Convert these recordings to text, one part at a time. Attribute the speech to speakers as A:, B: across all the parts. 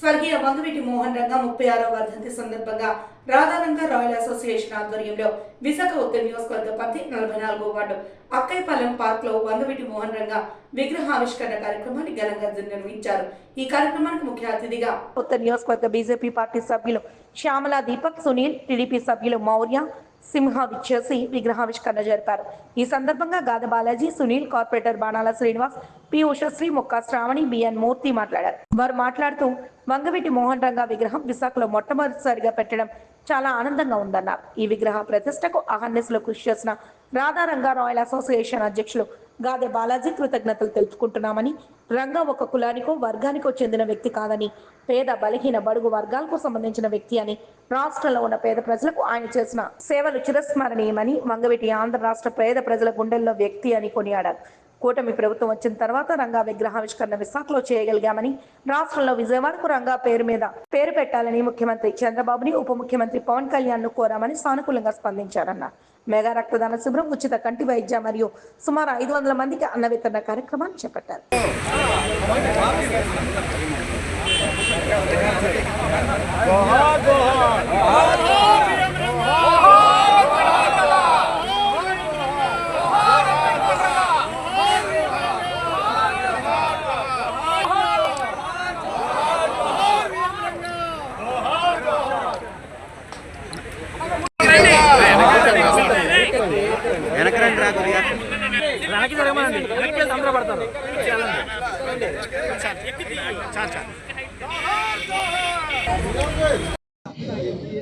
A: స్వర్గీయ వంగవీటి మోహన్ రంగ ముప్పై ఆరో వర్ధంతి సందర్భంగా రాధారంగ రాయల్ అసోసియేషన్ ఆధ్వర్యంలో విశాఖ ఉత్తర నియోజకవర్గ పరిధి నలభై నాలుగో వార్డు అక్కైపాలెం పార్క్లో వంగవీటి మోహన్ రంగ విగ్రహావిష్కరణ కార్యక్రమాన్ని ఘనంగా నిర్వహించారు. ఈ కార్యక్రమానికి ముఖ్య అతిథిగా ఉత్తర నియోజకవర్గ బీజేపీ పార్టీ సభ్యులు శ్యామల దీపక్ సునీల్ టీడీపీ సభ్యులు మౌర్య సింహ విచ్చేసి విగ్రహావిష్కరణ జరిపారు. ఈ సందర్భంగా గాద బాలాజీ సునీల్ కార్పొరేటర్ బాణాల శ్రీనివాస్ పి ఉషశ్రీ మొక్క శ్రావణి బిఎన్ మూర్తి మాట్లాడారు. వారు మాట్లాడుతూ వంగవీటి మోహన్ రంగా విగ్రహం విశాఖలో మొట్టమొదటిసారిగా పెట్టడం చాలా ఆనందంగా ఉందన్నారు. ఈ విగ్రహ ప్రతిష్టకు అహర్నిశలో కృషి చేసిన రాధా రంగా రాయల్ అసోసియేషన్ అధ్యక్షులు గాదె బాలాజీ కృతజ్ఞతలు తెలుపుకుంటున్నామని రంగా ఒక కులానికో వర్గానికో చెందిన వ్యక్తి కాదని పేద బలహీన బడుగు వర్గాలకు సంబంధించిన వ్యక్తి అని రాష్ట్రంలో ఉన్న పేద ప్రజలకు ఆయన చేసిన సేవలు చిరస్మరణీయమని వంగవీటి ఆంధ్ర రాష్ట్ర పేద ప్రజల గుండెల్లో వ్యక్తి అని కొనియాడారు. కూటమి ప్రభుత్వం వచ్చిన తర్వాత రంగా విగ్రహావిష్కరణ విశాఖలో చేయగలిగామని రాష్ట్రంలో విజయవాడకు రంగా పేరు మీద పేరు పెట్టాలని ముఖ్యమంత్రి చంద్రబాబుని ఉప ముఖ్యమంత్రి పవన్ కళ్యాణ్ను కోరామని సానుకూలంగా స్పందించారన్నారు. మెగా రక్తదాన శిబిరం ఉచిత కంటి వైద్య మరియు సుమారు ఐదు వందల మందికి అన్న వితరణ కార్యక్రమాన్ని చేపట్టారు.
B: వెనకరండి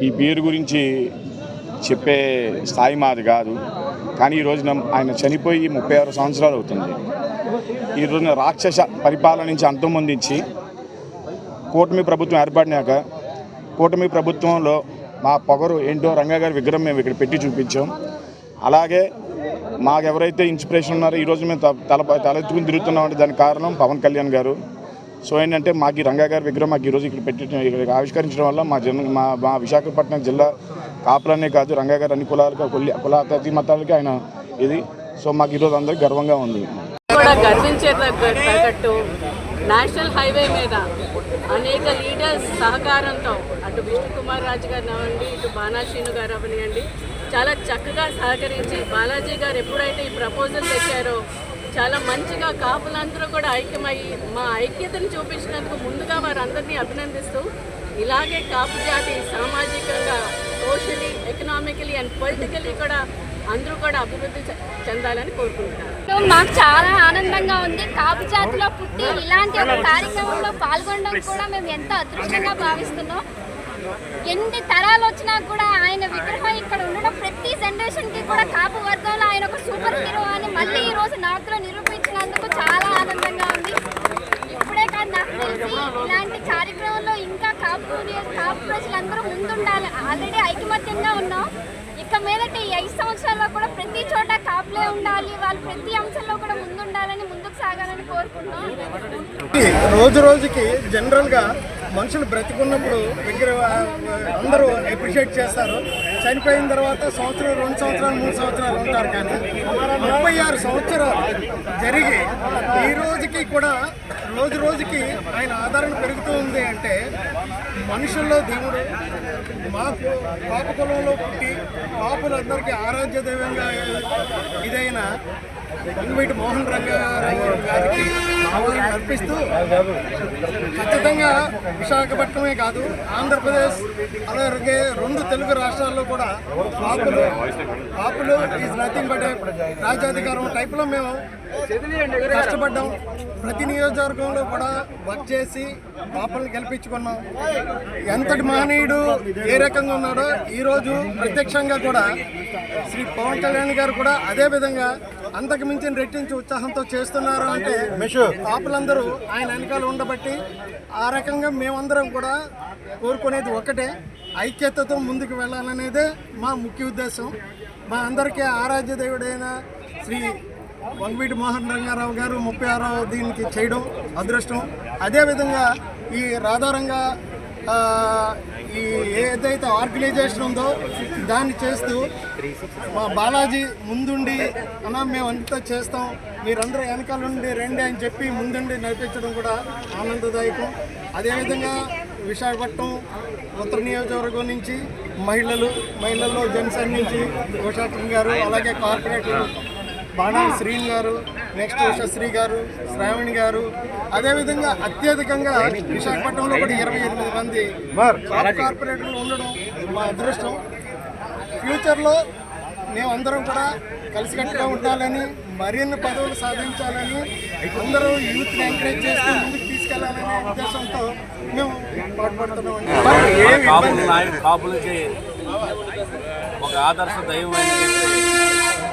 C: ఈ పేరు గురించి చెప్పే స్థాయి మాది కాదు. కానీ ఈ రోజున ఆయన చనిపోయి ముప్పై ఆరు సంవత్సరాలు అవుతుంది. ఈ రోజున రాక్షస పరిపాలన నుంచి అంతం పొందించి కూటమి ప్రభుత్వం ఏర్పడినాక కూటమి ప్రభుత్వంలో మా పొగరు ఏంటో రంగా గారి విగ్రహం మేము ఇక్కడ పెట్టి చూపించాం. అలాగే మాకు ఎవరైతే ఇన్స్పిరేషన్ ఉన్నారో ఈరోజు మేము త- తల తలెత్తుకుని తిరుగుతున్నామంటే దానికి కారణం పవన్ కళ్యాణ్ గారు. సో ఏంటంటే మాకు ఈ రంగా గారి విగ్రహం మాకు ఈరోజు ఇక్కడ పెట్టి ఇక్కడ ఆవిష్కరించడం వల్ల మా జన మా మా విశాఖపట్నం జిల్లా కాపులనే కాదు రంగా గారు అన్ని కులాలకు కుల కుల మతాలకి ఆయన ఇది. సో మాకు ఈరోజు అందరికీ గర్వంగా ఉంది.
D: నేషనల్ హైవే మీద అనేక లీడర్స్ సహకారంతో అటు విష్ణు కుమార్ రాజు గారు అవ్వండి ఇటు బాణాశీను గారు అవనివ్వండి చాలా చక్కగా సహకరించి బాలాజీ గారు ఎప్పుడైతే ఈ ప్రపోజల్ తెచ్చారో చాలా మంచిగా కాపులందరూ కూడా ఐక్యమయ్యి మా ఐక్యతను చూపించినందుకు ముందుగా వారందరినీ అభినందిస్తూ ఇలాగే కాపు జాతి సామాజికంగా సోషలీ ఎకనామికలీ అండ్ పొలిటికలీ కూడా అందరూ కూడా అభివృద్ధి చె- చెందాలని కోరుకుంటున్నాను.
E: మాకు చాలా ఆనందంగా ఉంది. కాపు జాతిలో పుట్టి ఇలాంటి ఒక కార్యక్రమంలో పాల్గొనడం కూడా మేము ఎంతో అదృష్టంగా భావిస్తున్నాం. ఎన్ని తరాలు వచ్చినా కూడా ఆయన విగ్రహం ఇక్కడ ఉండడం ప్రతి జనరేషన్కి కూడా కాపు వర్గంలో ఆయన ఒక సూపర్ హీరో అని మళ్ళీ ఈ రోజు నార్త్లో నిరూపించినందుకు చాలా ఆనందంగా ఉంది. ఇప్పుడే కాదు నాకు తెలిసి ఇలాంటి కార్యక్రమంలో ఇంకా కాపు కాపు ప్రజలందరూ ముందుండాలి. ఆల్రెడీ ఐకమత్యంగా ఉన్నాం. ఇక మీదట ఈ ఐదు సంవత్సరాల్లో కూడా ప్రతి చోట కాపులే ఉండాలి. వాళ్ళు ప్రతి అంశంలో కూడా ముందుండాలని ముందుకు సాగాలని కోరుకుంటున్నాం.
F: రోజు రోజుకి జనరల్గా మనుషులు బ్రతికున్నప్పుడు దగ్గర అందరూ అప్రిషియేట్ చేస్తారు. చనిపోయిన తర్వాత సంవత్సరం రెండు సంవత్సరాలు మూడు సంవత్సరాలు ఉంటారు కానీ ముప్పై ఆరు సంవత్సరాలు జరిగి ఈ రోజుకి కూడా రోజు రోజుకి ఆయన ఆదరణ పెరుగుతూ ఉంది అంటే మనుషుల్లో దేవుడు మాకు పాప కులంలో పుట్టి పాపులందరికీ ఆరాధ్య దైవంగా ఇదైన వంగవీటి మోహన్ రంగారావు గారికి ఆహ్వానం అర్పిస్తూ ఖచ్చితంగా విశాఖపట్నమే కాదు ఆంధ్రప్రదేశ్ అలాగే రెండు తెలుగు రాష్ట్రాల్లో కూడా పాపులు పాపులు ఈజ్ నథింగ్ బట్ రాజ్యాధికారం టైప్లో మేము కష్టపడ్డాం. ప్రతి నియోజకవర్గంలో కూడా వర్క్ చేసి పాపలను గెలిపించుకున్నాం. ఎంతటి మహనీయుడు ఏ రకంగా ఉన్నాడో ఈరోజు ప్రత్యక్షంగా కూడా శ్రీ పవన్ కళ్యాణ్ గారు కూడా అదే విధంగా అంతకు మించిన రెట్టించి ఉత్సాహంతో చేస్తున్నారు అంటే పాపలందరూ ఆయన వెనకాల ఉండబట్టి ఆ రకంగా మేమందరం కూడా కోరుకునేది ఒకటే ఐక్యతతో ముందుకు వెళ్ళాలనేదే మా ముఖ్య ఉద్దేశం. మా అందరికీ ఆరాధ్య దేవుడైన శ్రీ వంగవీటి మోహన్ రంగారావు గారు ముప్పై ఆరో దీనికి చేయడం అదృష్టం. అదేవిధంగా ఈ రాధారంగా ఈ ఏదైతే ఆర్గనైజేషన్ ఉందో దాన్ని చేస్తూ మా బాలాజీ ముందుండి అన్న మేము అంతా చేస్తాం. మీరందరూ వెనకాల నుండి రండి అని చెప్పి ముందుండి నడిపించడం కూడా ఆనందదాయకం. అదేవిధంగా విశాఖపట్నం ఉత్తర నియోజకవర్గం నుంచి మహిళలు మహిళల్లో జనసేన నుంచి ఉషాత్రం గారు అలాగే కార్పొరేటర్ బాణాల శ్రీన్ గారు నెక్స్ట్ ఉషశ్రీ గారు శ్రావణి గారు అదేవిధంగా అత్యధికంగా విశాఖపట్నంలో కూడా ఇరవై ఎనిమిది మంది కార్పొరేటర్లు ఉండడం మా అదృష్టం. ఫ్యూచర్లో మేమందరం కూడా కలిసికట్టుగా ఉండాలని మరిన్ని పదవులు సాధించాలని అందరూ యూత్ని ఎంకరేజ్ చేస్తూ ముందుకు తీసుకెళ్ళాలనే ఉద్దేశంతో మేము
B: కాపులకి ఒక ఆదర్శ దైవమైన వ్యక్తి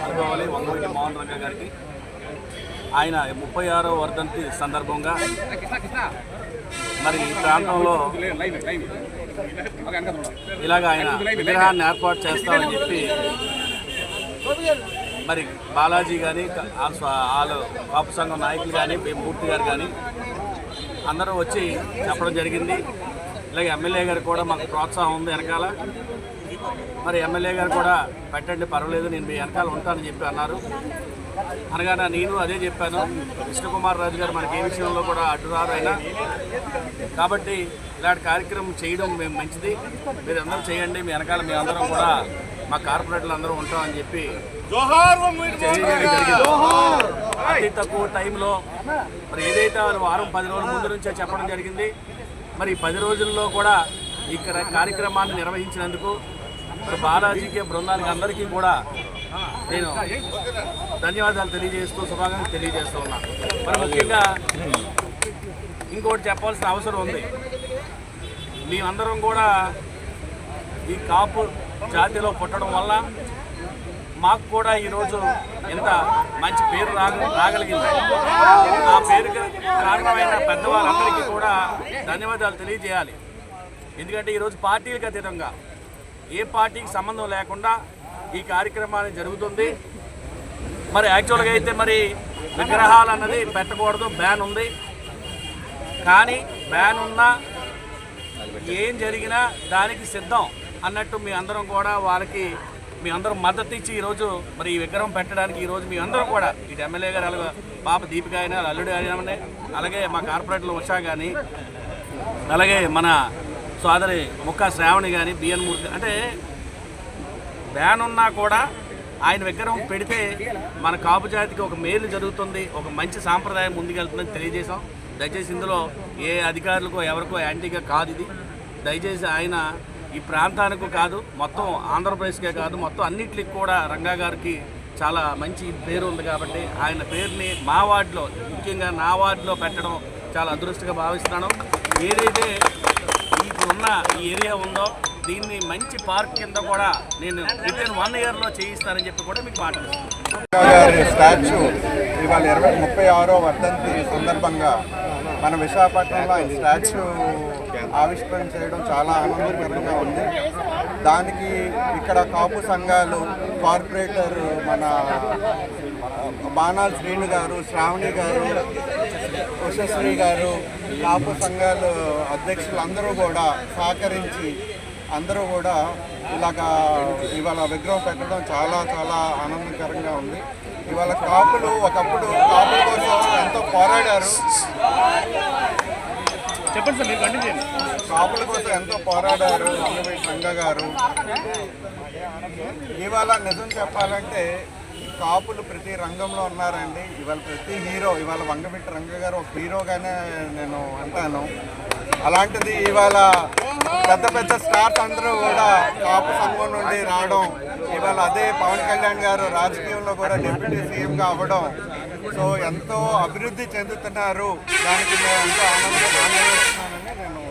B: అనుకోవాలి వంగవీటి మోహన్ రంగ గారికి. ఆయన ముప్పై ఆరో వర్ధంతి సందర్భంగా మరి ఈ ప్రాంతంలో ఇలాగ ఆయన విగ్రహాన్ని ఏర్పాటు చేస్తామని చెప్పి మరి బాలాజీ కానీ వాళ్ళు కాపు సంఘం నాయకులు కానీ మూర్తి గారు కానీ అందరూ వచ్చి చెప్పడం జరిగింది. ఇలాగే ఎమ్మెల్యే గారు కూడా మాకు ప్రోత్సాహం ఉంది వెనకాల. మరి ఎమ్మెల్యే గారు కూడా పెట్టండి పర్వాలేదు నేను మీ వెనకాల ఉంటానని చెప్పి అన్నారు. అనగానే నేను అదే చెప్పాను. విష్ణుకుమార్ రాజు గారు మనకి ఏ విషయంలో కూడా అడ్డురారు అయినా. కాబట్టి ఇలాంటి కార్యక్రమం చేయడం మేము మంచిది. మీరు అందరూ చేయండి. మీ వెనకాల మీ అందరం కూడా మా కార్పొరేటర్లు అందరూ ఉంటామని చెప్పి. అతి తక్కువ టైంలో మరి ఏదైతే వాళ్ళు వారం పది రోజుల ముందు నుంచే చెప్పడం జరిగింది. మరి ఈ పది రోజుల్లో కూడా ఇక్కడ కార్యక్రమాన్ని నిర్వహించినందుకు మరి బాలాజీకి బృందానికి అందరికీ కూడా నేను ధన్యవాదాలు తెలియజేస్తూ శుభాకాంక్షలు తెలియజేస్తూ ఉన్నాను మరి ముఖ్యంగా ఇంకోటి చెప్పాల్సిన అవసరం ఉంది. మేమందరం కూడా ఈ కాపు జాతిలో పుట్టడం వల్ల మాకు కూడా ఈరోజు ఇంత మంచి పేరు రాగ రాగలిగింది. ఆ పేరుకి కారణమైన పెద్దవాళ్ళందరికీ కూడా ధన్యవాదాలు తెలియజేయాలి. ఎందుకంటే ఈరోజు పార్టీలకు అతీతంగా ఏ పార్టీకి సంబంధం లేకుండా ఈ కార్యక్రమాన్ని జరుగుతుంది. మరి యాక్చువల్గా అయితే మరి విగ్రహాలు అన్నది పెట్టకూడదు బ్యాన్ ఉంది. కానీ బ్యాన్ ఉన్నా ఏం జరిగినా దానికి సిద్ధం అన్నట్టు మీ అందరం కూడా వాళ్ళకి మీ అందరం మద్దతు ఇచ్చి ఈరోజు మరి ఈ విగ్రహం పెట్టడానికి ఈరోజు మీ అందరం కూడా ఇటు ఎమ్మెల్యే గారు అలాగే పాప దీపిక అయినా అల్లుడు అయినా అలాగే మా కార్పొరేటర్లు ఉషా కానీ అలాగే మన సోదరి ముక్క శ్రావణి కానీ బిఎన్ మూర్తి అంటే బ్యాన్ ఉన్నా కూడా ఆయన విగ్రహం పెడితే మన కాపు జాతికి ఒక మేలు జరుగుతుంది ఒక మంచి సాంప్రదాయం ముందుకెళ్తుందని తెలియజేశాం. దయచేసి ఇందులో ఏ అధికారులకో ఎవరికో యాంటీగా కాదు ఇది. దయచేసి ఆయన ఈ ప్రాంతానికి కాదు మొత్తం ఆంధ్రప్రదేశ్కే కాదు మొత్తం అన్నిటికి కూడా రంగా గారికి చాలా మంచి పేరు ఉంది కాబట్టి ఆయన పేరుని మా వార్డులో ముఖ్యంగా నా వార్డులో పెట్టడం చాలా అదృష్టంగా భావిస్తున్నాను. ఏదైతే ఇప్పుడున్న ఈ ఏరియా ఉందో దీన్ని మంచి పార్క్ కింద కూడా నేను విత్ ఇన్ వన్ ఇయర్లో చేయిస్తానని చెప్పి కూడా మీకు
G: మాట స్టాచ్యూ ఇవాళ ఇరవై ముప్పై ఆరో వర్ధంతి సందర్భంగా మన విశాఖపట్నంలో ఈ స్టాచ్యూ ఆవిష్కరణ చేయడం చాలా ఆనందకరంగా ఉంది. దానికి ఇక్కడ కాపు సంఘాలు కార్పొరేటర్ మన బాణాల్ శ్రీను గారు శ్రావణి గారు ఉషశ్రీ గారు కాపు సంఘాలు అధ్యక్షులు అందరూ కూడా సహకరించి అందరూ కూడా ఇలాగా ఇవాళ విగ్రహం పెట్టడం చాలా చాలా ఆనందకరంగా ఉంది. ఇవాళ కాపులు ఒకప్పుడు కాపుల కోసం ఎంతో పోరాడారు.
H: చెప్పండి సార్ మీరు కంటిన్యూ చేయండి.
G: కాపుల కోసం ఎంతో పోరాడారు రంగ గారు. ఇవాళ నిజం చెప్పాలంటే కాపులు ప్రతి రంగంలో ఉన్నారండి. ఇవాళ ప్రతి హీరో ఇవాళ వంగవీటి రంగ గారు ఒక హీరోగానే నేను అంటాను. అలాంటిది ఇవాళ పెద్ద పెద్ద స్టార్స్ అందరూ కూడా కాపు సంఘం నుండి రావడం ఇవాళ అదే పవన్ కళ్యాణ్ గారు రాజకీయంలో కూడా డిప్యూటీ సీఎంగా అవ్వడం. సో ఎంతో అభివృద్ధి చెందుతున్నారు. దానికి మేము ఎంతో ఆనందం ఆనందిస్తున్నానని నేను